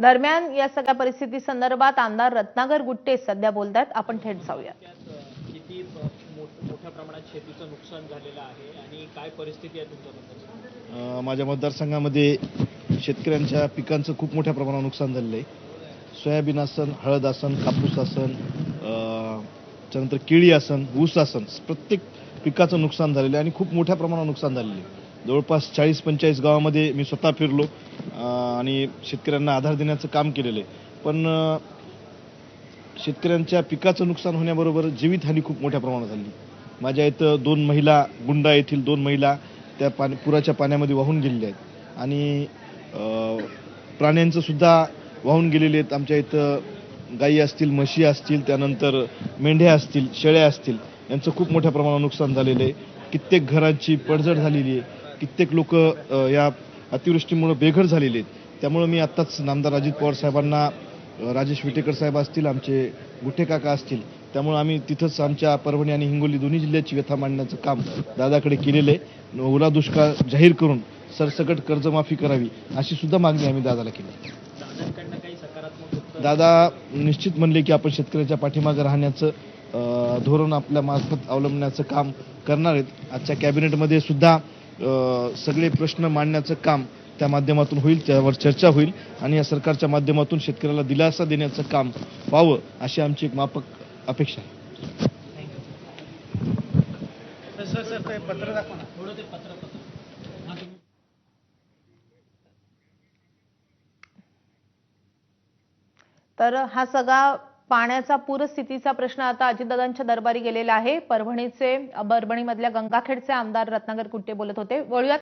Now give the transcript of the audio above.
दरम्यान या सगळ्या परिस्थिती संदर्भात आमदार रत्नाकर गुट्टे सध्या बोलतात आपण थेट जाऊया. किती मोठ्या प्रमाणात शेतीचं नुकसान झालेलं आहे आणि काय परिस्थिती आहे तुमच्याबद्दल अ, माझ्या मतदारसंघामध्ये शेतकऱ्यांच्या पिकांचं खूप मोठ्या प्रमाणात नुकसान झालेलं आहे. सोयाबीन असन हळद असन कापूस असन अ, त्यानंतर केळी असन ऊस असन प्रत्येक पिकाचं नुकसान झालेलं आहे आणि खूप मोठ्या प्रमाणात नुकसान झालेलं आहे. जवळपास चाळीस पंचेचाळीस गावामध्ये मी स्वतः फिरलो आणि शेतकऱ्यांना आधार देण्याचं काम केलेलं आहे. पण शेतकऱ्यांच्या पिकाचं नुकसान होण्याबरोबर जीवितहानी खूप मोठ्या प्रमाणात झाली. माझ्या इथं दोन महिला गुंडा येथील दोन महिला त्या पाणी पुराच्या पाण्यामध्ये वाहून गेलेल्या आहेत. आणि प्राण्यांचं सुद्धा वाहून गेलेले आहेत. आमच्या इथं गायी असतील म्हशी असतील त्यानंतर मेंढ्या असतील शेळ्या असतील यांचं खूप मोठ्या प्रमाणात नुकसान झालेलं आहे. कित्येक घरांची पडझड झालेली आहे. कित्येक लोक या अतिवृष्टीमुळे बेघर झालेले आहेत. त्यामुळे मी आत्ताच नामदार अजित पवार साहेबांना राजेश विटेकर साहेब असतील आमचे गुठे काका असतील त्यामुळे आम्ही तिथंच आमच्या परभणी आणि हिंगोली दोन्ही जिल्ह्याची व्यथा मांडण्याचं काम दादाकडे केलेलं आहे. ओला दुष्काळ जाहीर करून सरसकट कर्जमाफी करावी अशी सुद्धा मागणी आम्ही दादाला केली. दादा निश्चित म्हणले की आपण शेतकऱ्याच्या पाठीमागे राहण्याचं धोरण आपल्या मार्फत अवलंबण्याचं काम करणार आहेत. आजच्या कॅबिनेटमध्ये सुद्धा सगळे प्रश्न मांडण्याचं काम त्या माध्यमातून होईल त्यावर चर्चा होईल आणि या सरकारच्या माध्यमातून शेतकऱ्याला दिलासा देण्याचं काम व्हावं अशी आमची एक माफक अपेक्षा आहे. तर हा सगळा पाण्याचा पूरस्थितीचा प्रश्न आता अजितदादांच्या दरबारी गेलेला आहे. परभणीचे परभणीमधल्या गंगाखेडचे आमदार रत्नाकर कुट्टे बोलत होते. वळूयात